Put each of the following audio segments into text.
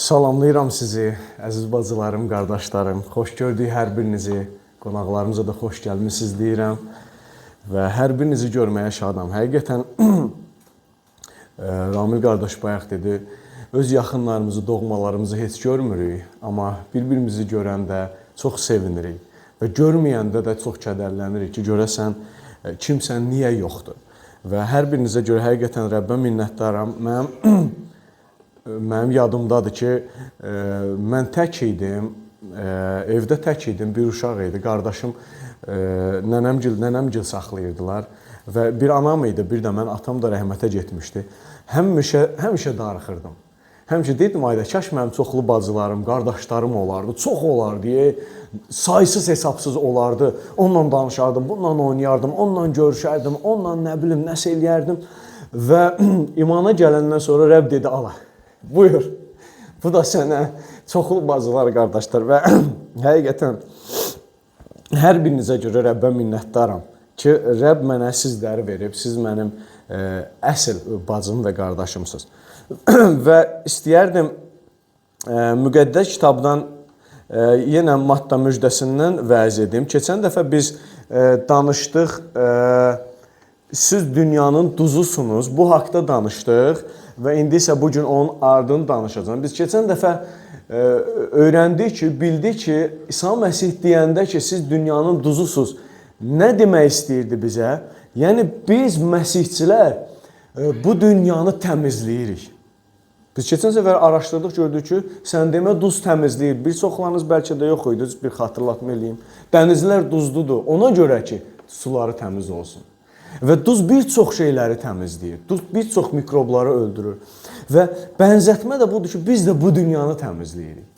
Salamlayıram sizi, əziz bacılarım, qardaşlarım. Xoş gördük hər birinizi. Qonaqlarımıza da xoş gəlmisiniz deyirəm və hər birinizi görməyə şadam. Həqiqətən e, Ramil qardaş bayaq dedi, öz yaxınlarımızı, doğmalarımızı heç görmürük, amma bir-birimizi görəndə çox sevinirik və görməyəndə də çox kədərlənirik ki, görəsən e, kimsən niyə yoxdur? Və hər birinizə görə həqiqətən Rəbbə minnətdaram. Mənim Mənim yadımdadır ki, e, mən tək idim, e, evdə tək idim, bir uşaq idi. Qardaşım e, nənəmgil, nənəmgil saxlayırdılar və bir anam idi, bir də mən atam da rəhmətə getmişdi. Həmişə həmişə darıxırdım. Həmişə dedim ayda kaş mənim çoxlu bacılarım, qardaşlarım olardı, çox olardı, deyə saysız hesabsız olardı. Onunla danışardım, bununla oynayardım, onunla görüşərdim, onunla nə bilim nəsə eləyərdim və imana gələndən sonra Rəbb dedi, "Ala, Buyur. Bu da sənə çoxlu bacılar, qardaşlar və həqiqətən hər birinizə görə Rəbbə minnətdaram ki, Rəbb mənə sizləri verib. Siz mənim ə, əsl bacım və qardaşımsınız. və istəyərdim ə, müqəddəs kitabdan ə, yenə Matta müjdəsindən vəz edim. Keçən dəfə biz ə, danışdıq ə, siz dünyanın duzusunuz. Bu haqqda danışdıq və indi isə bu gün onun ardını danışacağam. Biz keçən dəfə ə, öyrəndik ki, bildik ki, İsa Məsih deyəndə ki, siz dünyanın duzusunuz. Nə demək istəyirdi bizə? Yəni biz məsihçilər ə, bu dünyanı təmizləyirik. Biz keçən səfər araşdırdıq, gördük ki, sən demə duz təmizləyir. Bir çoxlarınız bəlkə də yox idi, bir xatırlatma eləyim. Dənizlər duzludur. Ona görə ki, suları təmiz olsun. Və duz bir çox şeyləri təmizləyir. Duz bir çox mikrobları öldürür. Və bənzətmə də budur ki, biz də bu dünyanı təmizləyirik.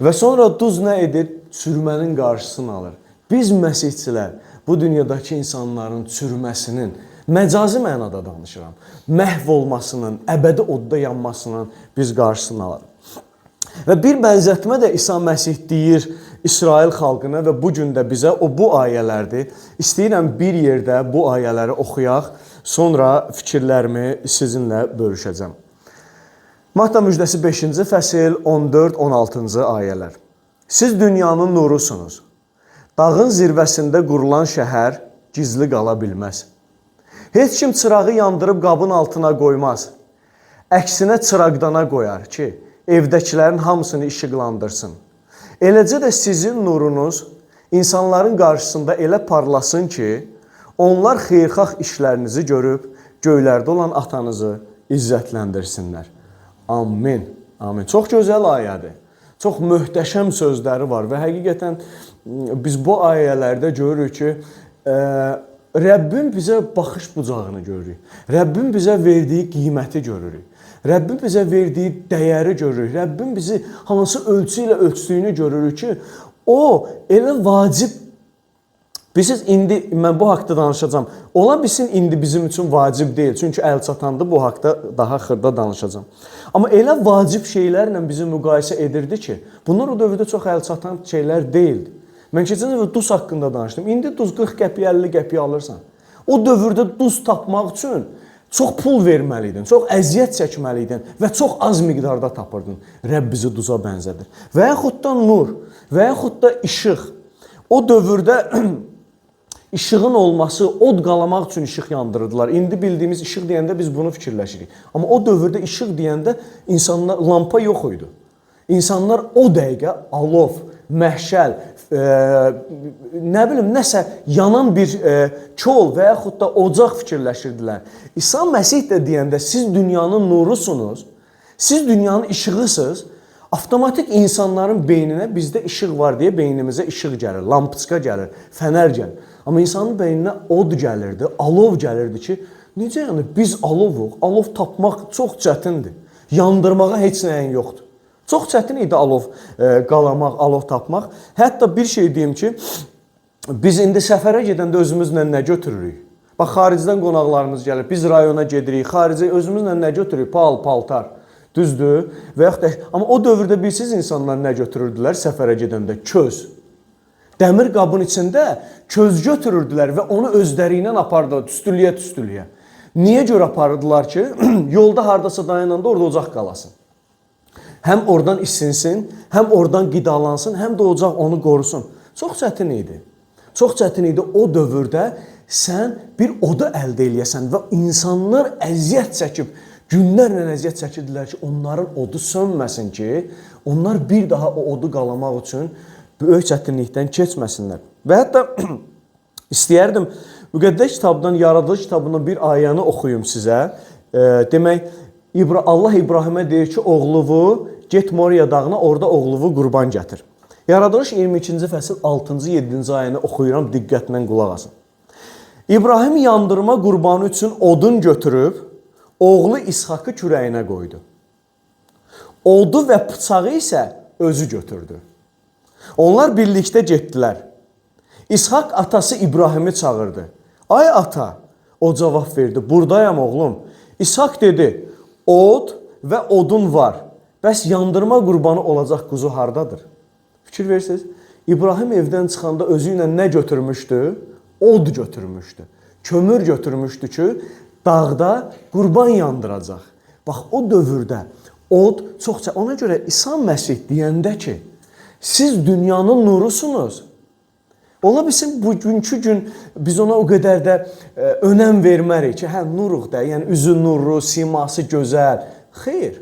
Və sonra duz nə edir? Çürümənin qarşısını alır. Biz məsihçilər bu dünyadakı insanların çürüməsinin məcazi mənada danışıram. Məhv olmasının, əbədi odda yanmasının biz qarşısını alırıq. Və bir bənzətmə də İsa Məsih deyir İsrail xalqına və bu gün də bizə o bu ayələrdir. İstəyirəm bir yerdə bu ayələri oxuyaq, sonra fikirlərimi sizinlə bölüşəcəm. Matta müjdəsi 5-ci fəsil 14-16-cı ayələr. Siz dünyanın nurusunuz. Dağın zirvəsində qurulan şəhər gizli qala bilməz. Heç kim çırağı yandırıb qabın altına qoymaz. Əksinə çıraqdana qoyar ki, evdəkilərin hamısını işıqlandırsın. Eləcə də sizin nurunuz insanların qarşısında elə parlasın ki, onlar xeyirxah işlərinizi görüb göylərdə olan atanızı izzətləndirsinlər. Amin. Amin. Çox gözəl ayədir. Çox möhtəşəm sözləri var və həqiqətən biz bu ayələrdə görürük ki, ə, Rəbbin bizə baxış bucağını görürük. Rəbbin bizə verdiyi qiyməti görürük. Rəbbin bizə verdiyi dəyəri görürük. Rəbbin bizi hansı ölçü ilə ölçdüyünü görürük ki, o elə vacib Bilirsiniz, indi mən bu haqqda danışacağam. Ola bilsin indi bizim üçün vacib deyil. Çünki əl çatanda bu haqqda daha xırda danışacağam. Amma elə vacib şeylərlə bizi müqayisə edirdi ki, bunlar o dövrdə çox əl çatan şeylər deyildi. Mən keçən dəfə duz haqqında danışdım. İndi duz 40 qəpiyə, 50 qəpiyə alırsan. O dövrdə duz tapmaq üçün çox pul verməli idin, çox əziyyət çəkməli idin və çox az miqdarda tapırdın. Rəbb bizi duza bənzədir. Və yaxud da nur, və yaxud da işıq. O dövrdə işığın olması, od qalamaq üçün işıq yandırırdılar. İndi bildiyimiz işıq deyəndə biz bunu fikirləşirik. Amma o dövrdə işıq deyəndə insanlar lampa yox idi. İnsanlar o dəqiqə alov, məhşəl, e, nə bilim, nəsə yanan bir e, kol və yaxud da ocaq fikirləşirdilər. İsa Məsih də deyəndə siz dünyanın nurusunuz, siz dünyanın işığısınız. Avtomatik insanların beyninə bizdə işıq var deyə beynimizə işıq gəlir, lampiçka gəlir, fənər gəlir. Amma insanın beyninə od gəlirdi, alov gəlirdi ki, necə yəni biz alovuq, alov tapmaq çox çətindir. Yandırmağa heç nəyin yoxdur. Çox çətin idi alov e, qalamaq, alov tapmaq. Hətta bir şey deyim ki, biz indi səfərə gedəndə özümüzlə nə götürürük? Bax xaricdən qonaqlarımız gəlir. Biz rayona gedirik, xaricə özümüzlə nə götürürük? Pal, paltar. Düzdür? Və yaxud da amma o dövrdə bilsiz insanlar nə götürürdülər səfərə gedəndə? Köz. Dəmir qabın içində köz götürürdülər və onu özləri ilə apardılar tüstülüyə tüstülüyə. Niyə görə aparırdılar ki, yolda hardasa dayananda orada ocaq qalasın. Həm oradan isinsin, həm oradan qidalansın, həm də ocaq onu qorusun. Çox çətin idi. Çox çətin idi o dövrdə sən bir odu əldə eləyəsən və insanlar əziyyət çəkib günlərlə əziyyət çəkirdilər ki, onların odu sönməsin ki, onlar bir daha o odu qalamaq üçün böyük çətinlikdən keçməsinlər. Və hətta istəyərdim müqəddəs kitabdan, Yaradılış kitabından bir ayəni oxuyum sizə. Demək İbra Allah İbrahimə deyir ki, oğluvu get Moriya dağına, orada oğluvu qurban gətir. Yaradılış 22-ci fəsil 6-cı, 7-ci ayəni oxuyuram, diqqətlə qulaq asın. İbrahim yandırma qurbanı üçün odun götürüb oğlu İshakı kürəyinə qoydu. Odu və bıçağı isə özü götürdü. Onlar birlikdə getdilər. İshak atası İbrahimi çağırdı. Ay ata, o cavab verdi. Buradayam oğlum. İshak dedi: Od və odun var. Bəs yandırma qurbanı olacaq quzu hardadır? Fikir versiniz. İbrahim evdən çıxanda özü ilə nə götürmüşdü? Od götürmüşdü. Kömür götürmüşdü ki, dağda qurban yandıracaq. Bax o dövrdə od çox ona görə İsa Məsih deyəndə ki, siz dünyanın nurusunuz. Ola bilsin bugünkü gün biz ona o qədər də e, önəm vermərik ki, hə nuruq da, yəni üzü nurlu, siması gözəl. Xeyr.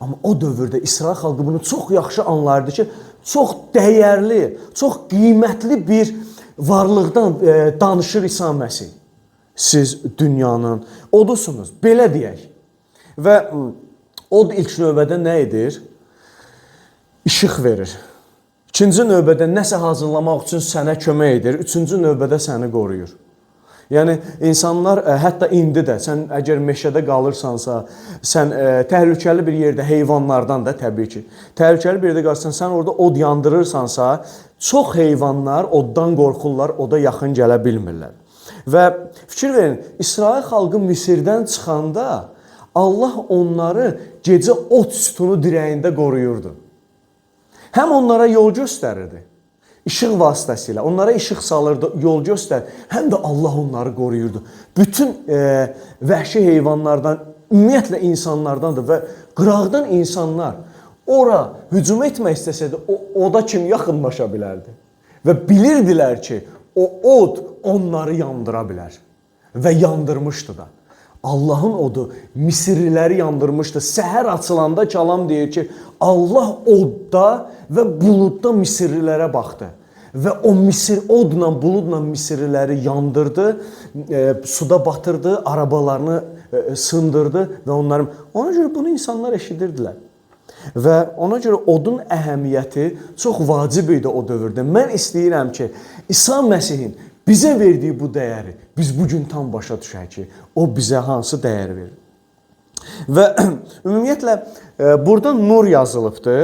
Amma o dövrdə İsrail xalqı bunu çox yaxşı anlardı ki, çox dəyərli, çox qiymətli bir varlıqdan e, danışır İsa Məsih. Siz dünyanın odusunuz, belə deyək. Və od ilk növbədə nə edir? İşıq verir. İkinci növbədə nəsə hazırlamaq üçün sənə kömək edir. Üçüncü növbədə səni qoruyur. Yəni insanlar ə, hətta indi də sən əgər meşədə qalırsansa, sən ə, təhlükəli bir yerdə heyvanlardan da təbii ki, təhlükəli bir yerdə qalırsan, sən orada od yandırırsansa, çox heyvanlar oddan qorxurlar, oda yaxın gələ bilmirlər. Və fikir verin, İsrail xalqı Misirdən çıxanda Allah onları gecə ot sütunu dirəyində qoruyurdu. Həm onlara yol göstərirdi. İşıq vasitəsilə onlara işıq salırdı, yol göstər. Həm də Allah onları qoruyurdu. Bütün e, vəhşi heyvanlardan, ümumiyyətlə insanlardan da və qıraqdan insanlar ora hücum etmək istəsəydi, o oda kim yaxınlaşa bilərdi? Və bilirdilər ki, o od onları yandıra bilər və yandırmışdı da. Allahın odu Misirliləri yandırmışdı. Səhər açılanda kəlam deyir ki, Allah odda və buludda Misirlilərə baxdı və o Misir odla, buludla Misirliləri yandırdı, e, suda batırdı, arabalarını e, sındırdı və onların ona görə bunu insanlar eşidirdilər. Və ona görə odun əhəmiyyəti çox vacib idi o dövrdə. Mən istəyirəm ki, İsa Məsihin bizə verdiyi bu dəyəri biz bu gün tam başa düşək ki, o bizə hansı dəyər verir. Və ümumiyyətlə e, burada nur yazılıbdı.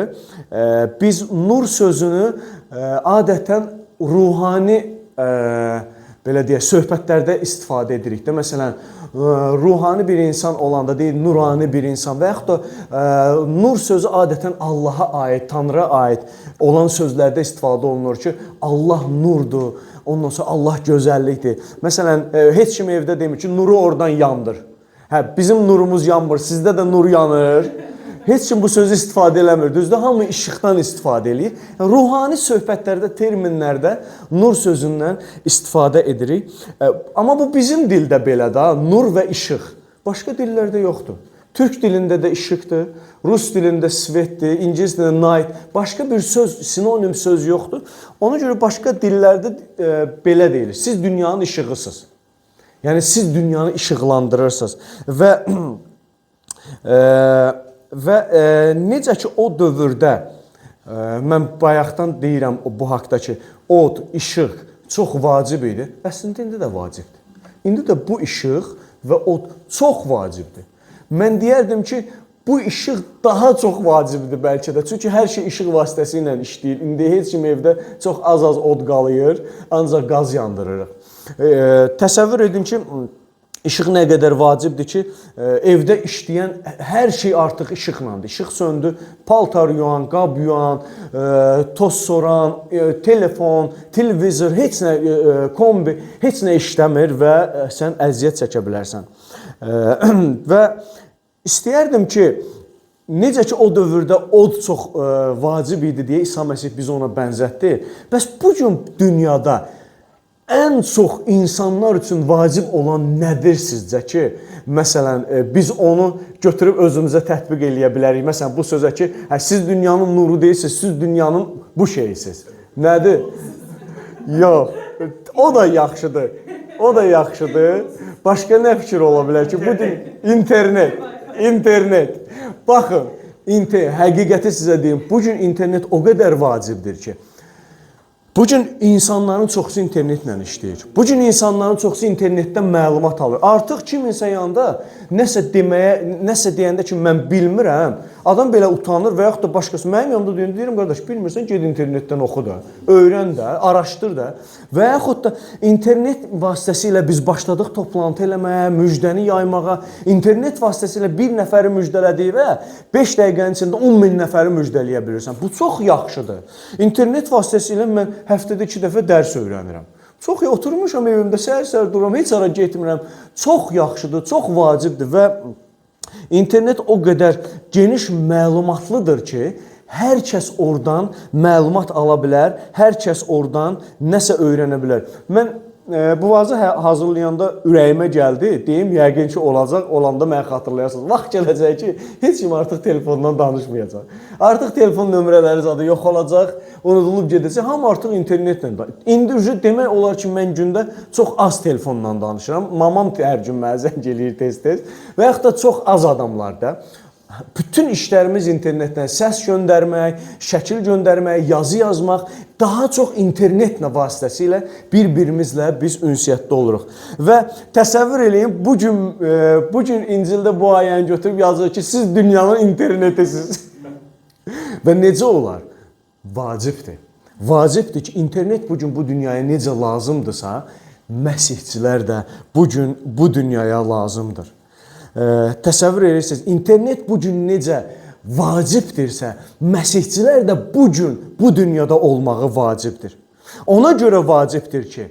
E, biz nur sözünü e, adətən ruhani belə deyək, söhbətlərdə istifadə edirik də. Məsələn, ruhani bir insan olanda deyil, nurani bir insan və yaxud da nur sözü adətən Allaha aid, Tanrıya aid olan sözlərdə istifadə olunur ki, Allah nurdur, ondan sonra Allah gözəllikdir. Məsələn, heç kim evdə demir ki, nuru oradan yandır. Hə, bizim nurumuz yanmır, sizdə də nur yanır. Heç kim bu sözü istifadə eləmir. Düzdür? Hamı işıqdan istifadə eləyir. Yəni, ruhani söhbətlərdə, terminlərdə nur sözündən istifadə edirik. Amma bu bizim dildə belə də, nur və işıq. Başqa dillərdə yoxdur. Türk dilində də işıqdır, rus dilində svetdir, ingilis dilində night. Başqa bir söz, sinonim söz yoxdur. Ona görə başqa dillərdə e, belə deyilir. Siz dünyanın işığısınız. Yəni siz dünyanı işıqlandırırsınız və e, və e, necə ki o dövrdə e, mən bayaqdan deyirəm bu haqqda ki, od, işıq çox vacib idi. Əslində indi də vacibdir. İndi də bu işıq və od çox vacibdir. Mən deyərdim ki, bu işıq daha çox vacibdir bəlkə də. Çünki hər şey işıq vasitəsilə işləyir. İndi heç kim evdə çox az-az od qalır, ancaq qaz yandırırıq. E, təsəvvür edin ki, İşıq nə qədər vacibdir ki, e, evdə işləyən hər şey artıq işıqlandı. İşıq söndü, paltar yuyan, qab yuyan, e, toz soran, telefon, televizor, heç nə kombi, heç nə işləmir və sən əziyyət çəkə bilərsən. Və istəyərdim ki, necə ki o dövrdə od çox ə, vacib idi deyə İsa Məsih bizi ona bənzətdi. Bəs bu gün dünyada ən çox insanlar üçün vacib olan nədir sizcə ki, məsələn, ə, biz onu götürüb özümüzə tətbiq eləyə bilərik. Məsələn, bu sözə ki, hə siz dünyanın nuru deyilsiniz, siz dünyanın bu şeyisiz. Nədir? Yox. O da yaxşıdır. O da yaxşıdır. Başqa nə fikir ola bilər ki, bu gün internet, internet. Baxın, inter həqiqəti sizə deyim. Bu gün internet o qədər vacibdir ki, Bu gün insanların çoxusu internetlə işləyir. Bu gün insanların çoxusu internetdən məlumat alır. Artıq kiminsə yanında nəsə deməyə, nəsə deyəndə ki, mən bilmirəm, adam belə utanır və yaxud da başqası mənim yanımda deyir, deyirəm qardaş, bilmirsən, get internetdən oxu da, öyrən də, araşdır da. Və yaxud da internet vasitəsilə biz başladıq toplantı eləməyə, müjdəni yaymağa. İnternet vasitəsilə bir nəfəri müjdələdik və 5 dəqiqənin içində 10 min nəfəri müjdələyə bilirsən. Bu çox yaxşıdır. İnternet vasitəsilə mən həftədə 2 dəfə dərs öyrənirəm. Çox oturmuşam evimdə, səhər-səhər dururam, heç hara getmirəm. Çox yaxşıdır, çox vacibdir və internet o qədər geniş məlumatlıdır ki, hər kəs oradan məlumat ala bilər, hər kəs oradan nəsə öyrənə bilər. Mən bu vazı hə- hazırlayanda ürəyimə gəldi. Deyim, yəqin ki, olacaq. Olanda məni xatırlayarsınız. Vaxt gələcək ki, heç kim artıq telefondan danışmayacaq. Artıq telefon nömrələri zadı yox olacaq, unudulub gedəcək. Hamı artıq internetlə. İndi ücə demək olar ki, mən gündə çox az telefonla danışıram. Mamam hər gün mənə zəng eləyir tez-tez və yaxud da çox az adamlar da. Bütün işlərimiz internetdən səs göndərmək, şəkil göndərmək, yazı yazmaq, daha çox internetlə vasitəsilə bir-birimizlə biz ünsiyyətdə oluruq. Və təsəvvür eləyin, bu gün e, bu gün İncildə bu ayəni götürüb yazır ki, siz dünyanın internetisiniz. Və necə olar? Vacibdir. Vacibdir ki, internet bu gün bu dünyaya necə lazımdırsa, məsihçilər də bu gün bu dünyaya lazımdır. Təsəvvür edirsiniz, internet bu gün necə vacibdirsə, məsihçilər də bu gün bu dünyada olmağı vacibdir. Ona görə vacibdir ki,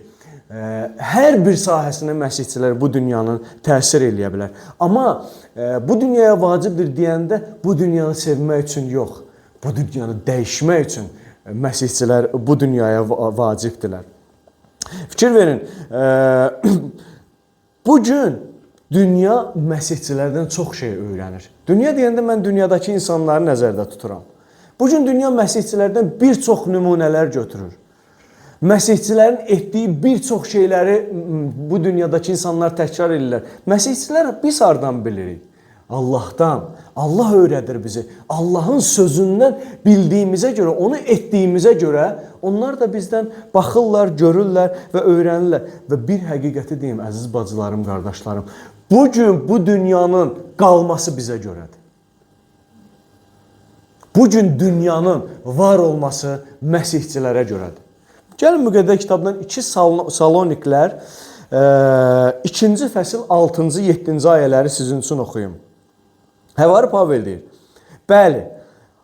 e, hər bir sahəsinə məsihçilər bu dünyanın təsir eləyə bilər. Amma e, bu dünyaya vacibdir deyəndə bu dünyanı sevmək üçün yox, bu dünyanı dəyişmək üçün məsihçilər bu dünyaya va- vacibdirlər. Fikir verin, e, bu gün dünya məsihçilərdən çox şey öyrənir. Dünya deyəndə mən dünyadakı insanları nəzərdə tuturam. Bu gün dünya məsihçilərdən bir çox nümunələr götürür. Məsihçilərin etdiyi bir çox şeyləri bu dünyadakı insanlar təkrar edirlər. Məsihçilər biz hardan bilirik? Allahdan. Allah öyrədir bizi. Allahın sözündən bildiyimizə görə, onu etdiyimizə görə onlar da bizdən baxırlar, görürlər və öyrənirlər. Və bir həqiqəti deyim əziz bacılarım, qardaşlarım. Bu gün bu dünyanın qalması bizə görədir. Bu gün dünyanın var olması məsihçilərə görədir. Gəlin müqəddəs kitabdan 2 Saloniklər 2-ci fəsil 6-cı 7-ci ayələri sizin üçün oxuyum. Həvari Pavel deyir: "Bəli,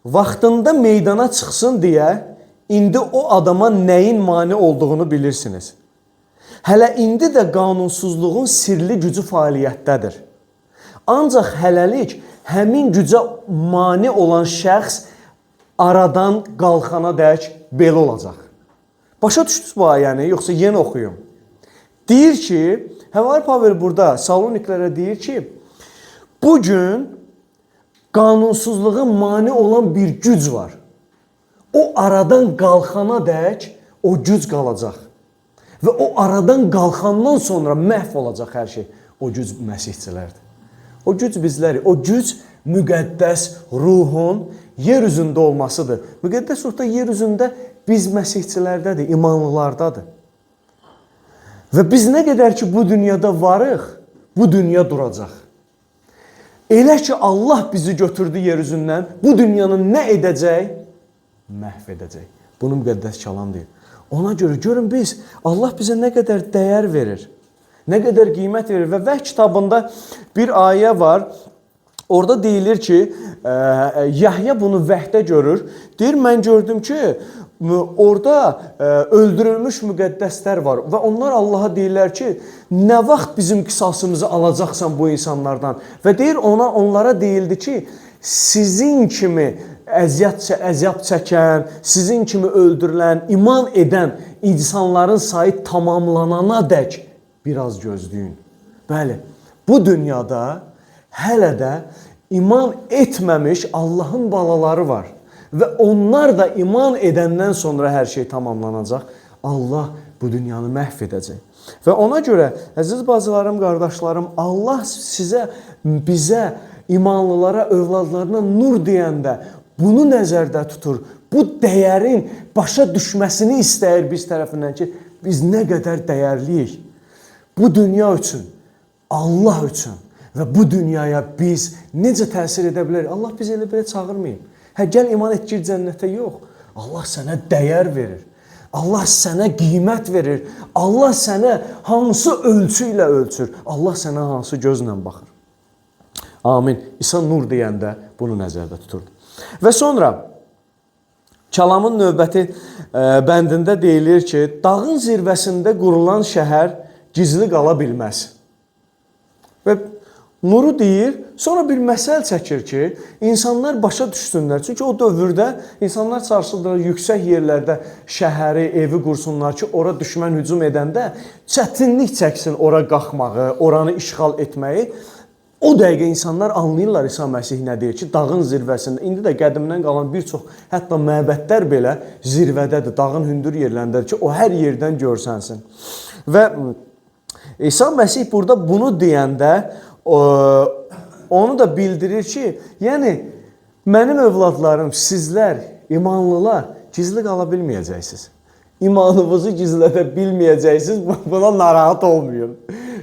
vaxtında meydana çıxsın deyə indi o adama nəyin mane olduğunu bilirsiniz. Hələ indi də qanunsuzluğun sirli gücü fəaliyyətdədir. Ancaq hələlik həmin gücə mane olan şəxs aradan qalxana dək belə olacaq. Başa düşdünüz bu ayəni, yoxsa yenə oxuyum? Deyir ki, Həvari Pavel burada Saloniklərə deyir ki, bu gün qanunsuzluğa mane olan bir güc var. O aradan qalxana dək o güc qalacaq. Və o aradan qalxandan sonra məhv olacaq hər şey. O güc məsihçilərdir. O güc bizlərik. O güc müqəddəs ruhun yer üzündə olmasıdır. Müqəddəs ruhda yer üzündə biz məsihçilərdədir, imanlılardadır. Və biz nə qədər ki bu dünyada varıq, bu dünya duracaq. Elə ki Allah bizi götürdü yer üzündən, bu dünyanı nə edəcək? Məhv edəcək. Bunu müqəddəs kəlam deyir. Ona görə görün biz Allah bizə nə qədər dəyər verir. Nə qədər qiymət verir və Vəh kitabında bir ayə var. Orada deyilir ki, Yahya bunu vəhdə görür. Deyir mən gördüm ki, orada öldürülmüş müqəddəslər var və onlar Allaha deyirlər ki, nə vaxt bizim qisasımızı alacaqsan bu insanlardan? Və deyir ona onlara deyildi ki, sizin kimi əziyyət əziyyət çəkən, sizin kimi öldürülən, iman edən insanların sayı tamamlanana dək biraz gözləyin. Bəli, bu dünyada hələ də iman etməmiş Allahın balaları var və onlar da iman edəndən sonra hər şey tamamlanacaq. Allah bu dünyanı məhv edəcək. Və ona görə əziz bacılarım, qardaşlarım, Allah sizə, bizə, imanlılara, övladlarına nur deyəndə bunu nəzərdə tutur. Bu dəyərin başa düşməsini istəyir biz tərəfindən ki, biz nə qədər dəyərliyik. Bu dünya üçün, Allah üçün və bu dünyaya biz necə təsir edə bilərik? Allah bizi elə belə çağırmayıb. Hə gəl iman et gir cənnətə yox. Allah sənə dəyər verir. Allah sənə qiymət verir. Allah sənə hansı ölçü ilə ölçür? Allah sənə hansı gözlə baxır? Amin. İsa nur deyəndə bunu nəzərdə tuturdu. Və sonra Kəlamın növbəti e, bəndində deyilir ki, dağın zirvəsində qurulan şəhər gizli qala bilməz. Və nuru deyir, sonra bir məsəl çəkir ki, insanlar başa düşsünlər. Çünki o dövrdə insanlar çarşıda yüksək yerlərdə şəhəri, evi qursunlar ki, ora düşmən hücum edəndə çətinlik çəksin ora qalxmağı, oranı işğal etməyi. O dəqiqə insanlar anlayırlar İsa Məsih nə deyir ki, dağın zirvəsində. İndi də qədimdən qalan bir çox hətta məbədlər belə zirvədədir, dağın hündür yerlərindədir ki, o hər yerdən görsənsin. Və İsa Məsih burada bunu deyəndə onu da bildirir ki, yəni mənim övladlarım, sizlər, imanlılar gizli qala bilməyəcəksiniz. İmanınızı gizlədə bilməyəcəksiniz. Buna narahat olmayın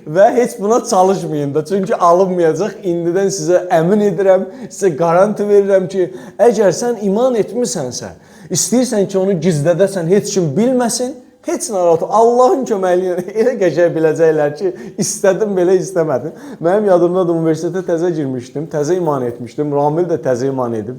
və heç buna çalışmayın da. Çünki alınmayacaq. İndidən sizə əmin edirəm, sizə qaranti verirəm ki, əgər sən iman etmisənsə, istəyirsən ki, onu gizlədəsən, heç kim bilməsin, Heç narahat. Allahın köməyi ilə elə qəşəng biləcəklər ki, istədim belə istəmədim. Mənim yadımdadır universitetə təzə girmişdim, təzə iman etmişdim. Ramil də təzə iman edib.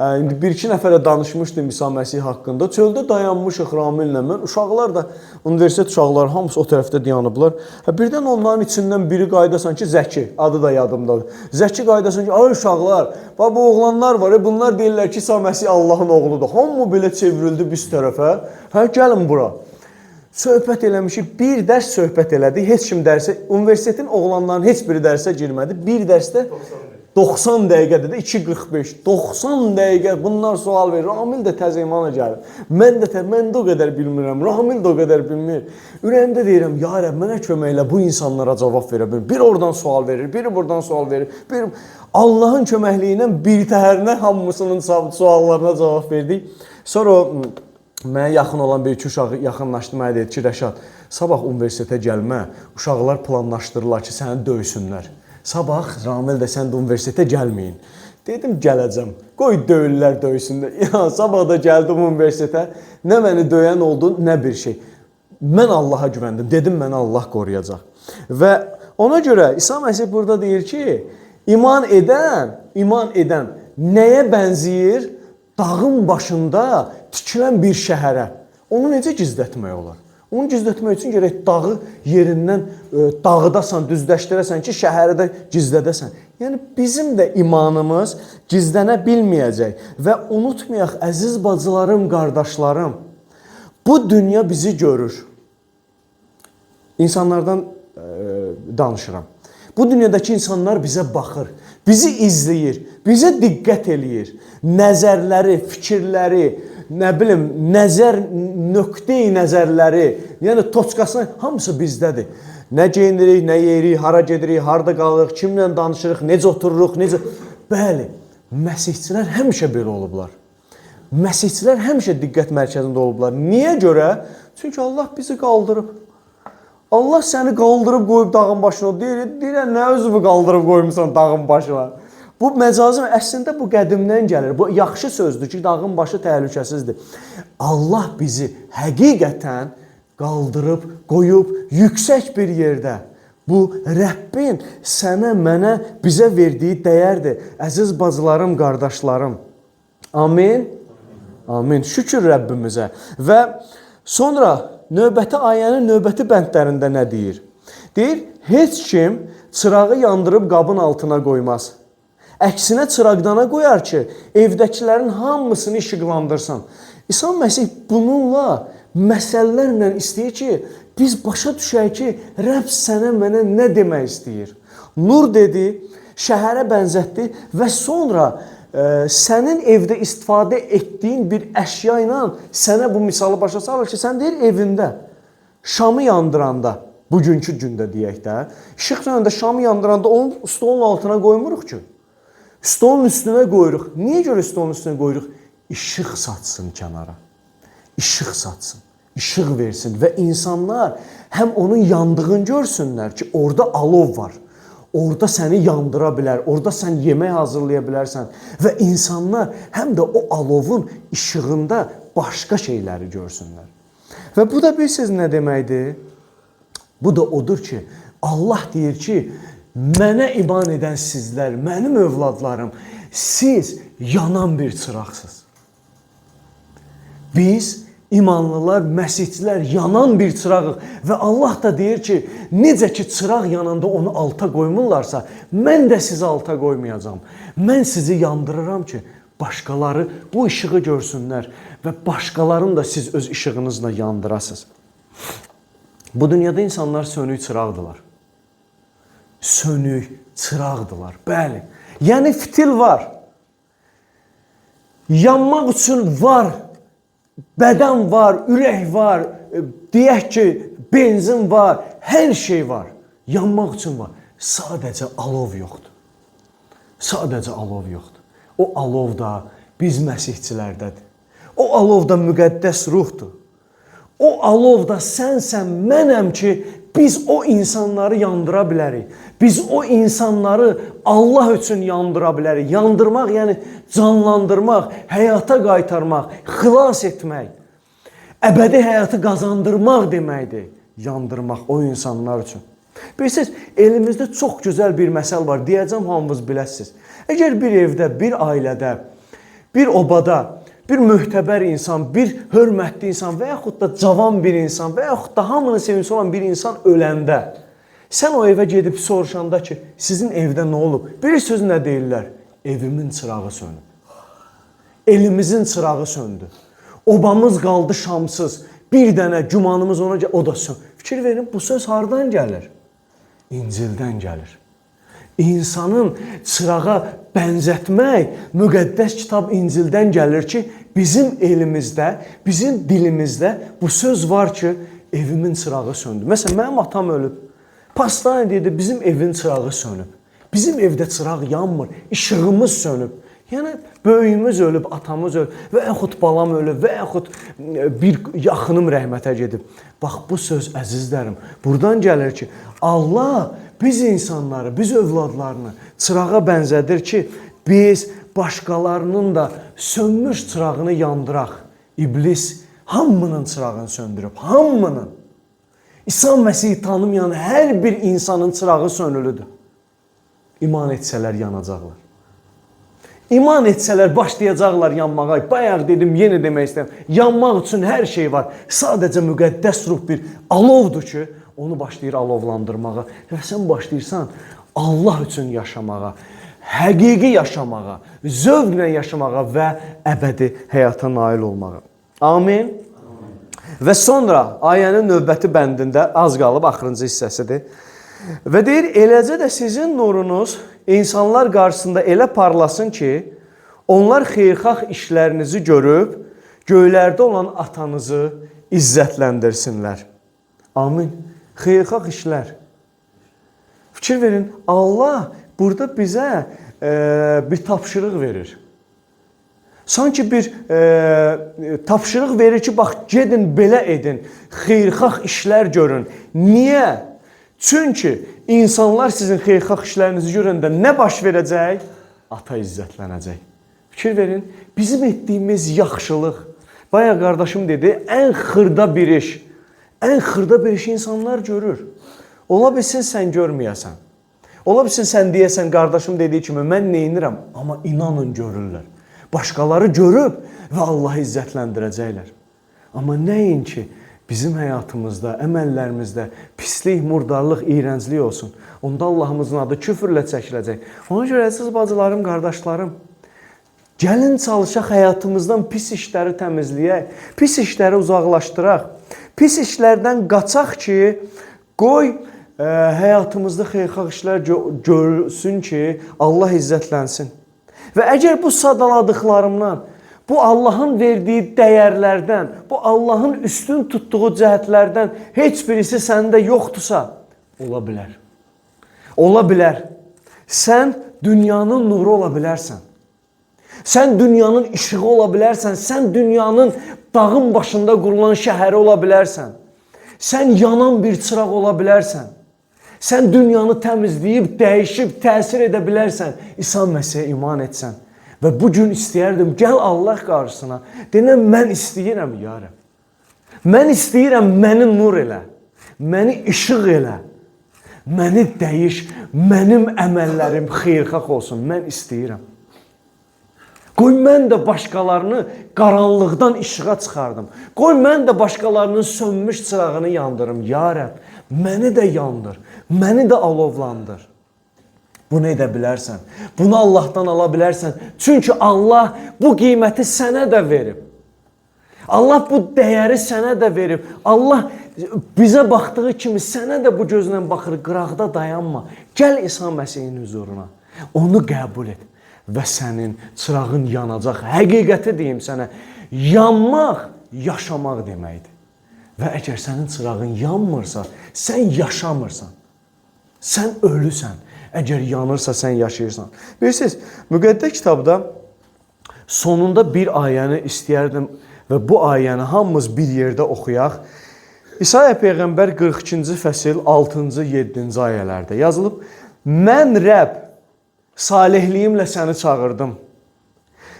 İndi bir-iki nəfərə danışmışdım İsa Məsih haqqında. Çöldə dayanmışıq Ramillə mən. Uşaqlar da universitet uşaqları hamısı o tərəfdə dayanıblar. Hə birdən onların içindən biri qaydasan ki, Zəki, adı da yadımdadır. Zəki qaydasan ki, ay uşaqlar, bax bu oğlanlar var, bunlar deyirlər ki, İsa Məsih Allahın oğludur. Hamı belə çevrildi biz tərəfə. Hə gəlin bura. Söhbət eləmişik, bir dərs söhbət elədik. Heç kim dərsə, universitetin oğlanların heç biri dərsə girmədi. Bir dərsdə 90 dəqiqədə də 2:45. 90 dəqiqə bunlar sual verir. Ramil də təzə imana gəlir. Mən də tə, mən də o qədər bilmirəm. Ramil də o qədər bilmir. Ürəyimdə deyirəm, ya Rəbb, mənə kömək elə bu insanlara cavab verə bilim. Bir oradan sual verir, biri buradan sual verir. Bir Allahın köməkliyi ilə bir təhərinə hamısının suallarına cavab verdik. Sonra Mənə yaxın olan bir iki uşaq yaxınlaşdı mənə dedi ki, Rəşad, sabah universitetə gəlmə. Uşaqlar planlaşdırırlar ki, səni döysünlər. Sabah Ramil də sən də universitetə gəlməyin. Dedim gələcəm. Qoy döyürlər döysünlər. Ya sabah da gəldim universitetə. Nə məni döyən oldu, nə bir şey. Mən Allaha güvəndim. Dedim məni Allah qoruyacaq. Və ona görə İsa Məsih burada deyir ki, iman edən, iman edən nəyə bənzəyir? Dağın başında tikilən bir şəhərə. Onu necə gizlətmək olar? Onu gizlətmək üçün gərək dağı yerindən e, dağıdasan, düzləşdirəsən ki, şəhəri də gizlədəsən. Yəni bizim də imanımız gizlənə bilməyəcək və unutmayaq əziz bacılarım, qardaşlarım, bu dünya bizi görür. İnsanlardan e, danışıram. Bu dünyadakı insanlar bizə baxır, bizi izləyir, bizə diqqət eləyir. Nəzərləri, fikirləri, nə bilim, nəzər nöqteyi nəzərləri, yəni toçqasına hamısı bizdədir. Nə geyinirik, nə yeyirik, hara gedirik, harda qalırıq, kimlə danışırıq, necə otururuq, necə Bəli, məsihçilər həmişə belə olublar. Məsihçilər həmişə diqqət mərkəzində olublar. Niyə görə? Çünki Allah bizi qaldırıb. Allah səni qaldırıb qoyub dağın başına. Deyir, deyirən nə özünü qaldırıb qoymusan dağın başına? Bu məcazın əslində bu qədimdən gəlir. Bu yaxşı sözdür ki, dağın başı təhlükəsizdir. Allah bizi həqiqətən qaldırıb, qoyub yüksək bir yerdə. Bu Rəbbin sənə, mənə, bizə verdiyi dəyərdir. Əziz bacılarım, qardaşlarım. Amin. Amin. Şükür Rəbbimizə. Və sonra növbəti ayənin növbəti bəndlərində nə deyir? Deyir, heç kim çırağı yandırıb qabın altına qoymaz. Əksinə çıraqdana qoyar ki, evdəkilərin hamısını işıqlandırsın. İsa Məsih bununla məsələlərlə istəyir ki, biz başa düşək ki, Rəbb sənə mənə nə demək istəyir. Nur dedi, şəhərə bənzətdi və sonra ə, sənin evdə istifadə etdiyin bir əşya ilə sənə bu misalı başa salır ki, sən deyir evində şamı yandıranda, bugünkü gündə deyək də, işıq sönəndə şamı yandıranda onu stolun altına qoymuruq ki. Stolun üstünə qoyuruq. Niyə görə stolun üstünə qoyuruq? İşıq saçsın kənara. İşıq saçsın, işıq versin və insanlar həm onun yandığını görsünlər ki, orada alov var. Orada səni yandıra bilər, orada sən yemək hazırlaya bilərsən və insanlar həm də o alovun işığında başqa şeyləri görsünlər. Və bu da bilirsiniz nə deməkdir? Bu da odur ki, Allah deyir ki, mənə iman edən sizlər, mənim övladlarım, siz yanan bir çıraqsınız. Biz imanlılar, məsihçilər yanan bir çırağıq və Allah da deyir ki, necə ki çıraq yananda onu alta qoymurlarsa, mən də sizi alta qoymayacağam. Mən sizi yandırıram ki, başqaları bu işığı görsünlər və başqalarını da siz öz işığınızla yandırasınız. Bu dünyada insanlar sönük çıraqdılar. Sönük çıraqdılar. Bəli. Yəni fitil var. Yanmaq üçün var. Bədən var, ürək var, e, deyək ki, benzin var, hər şey var. Yanmaq üçün var. Sadəcə alov yoxdur. Sadəcə alov yoxdur. O alov da biz məsihçilərdədir. O alov da müqəddəs ruhdur. O alov da sənsən, mənəm ki, biz o insanları yandıra bilərik. Biz o insanları Allah üçün yandıra bilərik. Yandırmaq, yəni canlandırmaq, həyata qaytarmaq, xilas etmək. Əbədi həyatı qazandırmaq deməkdir. Yandırmaq o insanlar üçün. Bilirsiniz, elimizdə çox gözəl bir məsəl var. Deyəcəm hamınız biləsiniz. Əgər bir evdə, bir ailədə, bir obada bir möhtəbər insan, bir hörmətli insan və yaxud da cavan bir insan və yaxud da hamının sevimlisi olan bir insan öləndə sən o evə gedib soruşanda ki, sizin evdə nə olub? Bir söz nə deyirlər? Evimin çırağı sönüb. Elimizin çırağı söndü. Obamız qaldı şamsız. Bir dənə gümanımız ona o da sön. Fikir verin bu söz hardan gəlir? İncildən gəlir. İnsanın çırağa bənzətmək müqəddəs kitab İncildən gəlir ki, bizim elimizdə, bizim dilimizdə bu söz var ki, evimin çırağı söndü. Məsələn, mənim atam ölüb. Pastane dedi, bizim evin çırağı sönüb. Bizim evdə çıraq yanmır, işığımız sönüb. Yəni böyüyümüz ölüb, atamız ölüb və yaxud balam ölüb və yaxud bir yaxınım rəhmətə gedib. Bax bu söz əzizlərim, burdan gəlir ki, Allah biz insanları, biz övladlarını çırağa bənzədir ki, biz başqalarının da sönmüş çırağını yandıraq. İblis hamının çırağını söndürüb, hamının. İsa Məsih tanımayan hər bir insanın çırağı sönülüdür. İman etsələr yanacaqlar. İman etsələr başlayacaqlar yanmağa. Bayaq dedim, yenə demək istəyirəm. Yanmaq üçün hər şey var. Sadəcə müqəddəs ruh bir alovdur ki, onu başlayır alovlandırmağa və sən başlayırsan Allah üçün yaşamağa, həqiqi yaşamağa, zövqlə yaşamağa və əbədi həyata nail olmağa. Amin. Və sonra ayənin növbəti bəndində az qalıb axırıncı hissəsidir. Və deyir, eləcə də sizin nurunuz insanlar qarşısında elə parlasın ki, onlar xeyirxah işlərinizi görüb göylərdə olan atanızı izzətləndirsinlər. Amin. Xeyirxah işlər. Fikir verin, Allah burada bizə e, bir tapşırıq verir. Sanki bir e, tapşırıq verir ki, bax gedin belə edin, xeyirxah işlər görün. Niyə? Çünki insanlar sizin xeyirxah işlərinizi görəndə nə baş verəcək? Ata izzətlənəcək. Fikir verin, bizim etdiyimiz yaxşılıq, bayaq qardaşım dedi, ən xırda bir iş, ən xırda bir iş insanlar görür. Ola bilsin sən görməyəsən. Ola bilsin sən deyəsən, qardaşım dediyi kimi, mən nə edirəm? Amma inanın görürlər. Başqaları görüb və Allahı izzətləndirəcəklər. Amma nəinki bizim həyatımızda, əməllərimizdə pislik, murdarlıq, iyrənclik olsun. Onda Allahımızın adı küfrlə çəkiləcək. Ona görə əziz bacılarım, qardaşlarım, gəlin çalışaq həyatımızdan pis işləri təmizləyək, pis işləri uzaqlaşdıraq. Pis işlərdən qaçaq ki, qoy ə, həyatımızda xeyirxah işlər gö görülsün ki, Allah izzətlənsin. Və əgər bu sadaladıqlarımdan, bu Allahın verdiyi dəyərlərdən, bu Allahın üstün tutduğu cəhətlərdən heç birisi səndə yoxdursa, ola bilər. Ola bilər. Sən dünyanın nuru ola bilərsən. Sən dünyanın işığı ola bilərsən. Sən dünyanın dağın başında qurulan şəhəri ola bilərsən. Sən yanan bir çıraq ola bilərsən. Sən dünyanı təmizləyib, dəyişib, təsir edə bilərsən. İsa Məsihə iman etsən. Və bu gün istəyərdim, gəl Allah qarşısına. Denəm mən istəyirəm ya Rəbb. Mən istəyirəm məni nur elə. Məni işıq elə. Məni dəyiş, mənim əməllərim xeyirxah olsun. Mən istəyirəm. Qoy mən də başqalarını qaranlıqdan işığa çıxardım. Qoy mən də başqalarının sönmüş çırağını yandırım. Ya Rəbb, məni də yandır. Məni də alovlandır. Bunu edə bilərsən. Bunu Allahdan ala bilərsən. Çünki Allah bu qiyməti sənə də verib. Allah bu dəyəri sənə də verib. Allah bizə baxdığı kimi sənə də bu gözlə baxır. Qıraqda dayanma. Gəl İsa Məsihin huzuruna. Onu qəbul et və sənin çırağın yanacaq. Həqiqəti deyim sənə, yanmaq yaşamaq deməkdir. Və əgər sənin çırağın yanmırsa, sən yaşamırsan. Sən ölüsən. Əgər yanırsa sən yaşayırsan. Bilirsiniz, müqəddəs kitabda sonunda bir ayəni istəyərdim və bu ayəni hamımız bir yerdə oxuyaq. İsaya peyğəmbər 42-ci fəsil 6-cı, 7-ci ayələrdə yazılıb: Mən Rəbb salehliyimlə səni çağırdım.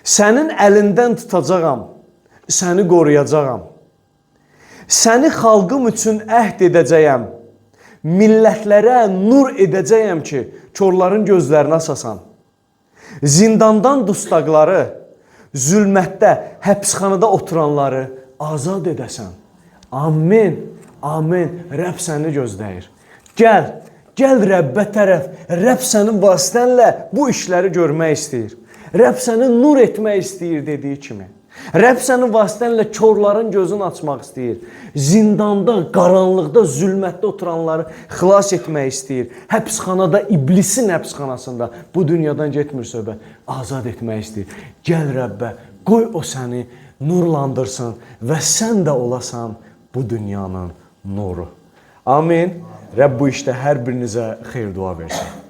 Sənin əlindən tutacağam, səni qoruyacağam. Səni xalqım üçün əhd edəcəyəm. Millətlərə nur edəcəyəm ki, korların gözlərinə asasan. Zindandan dustaqları, zülmətdə, həbsxanada oturanları azad edəsən. Amin. Amin. Rəbb səni gözləyir. Gəl, gəl Rəbbə tərəf. Rəbb sənin vasitənlə bu işləri görmək istəyir. Rəbb səni nur etmək istəyir dediyi kimi. Rəbb sənin vasitənlə korların gözünü açmaq istəyir. Zindanda, qaranlıqda, zülmətdə oturanları xilas etmək istəyir. Həbsxanada, iblisin həbsxanasında bu dünyadan getmir söhbət. Azad etmək istəyir. Gəl Rəbbə, qoy o səni nurlandırsın və sən də olasan bu dünyanın nuru. Amin. Rəbb bu işdə hər birinizə xeyir dua versin.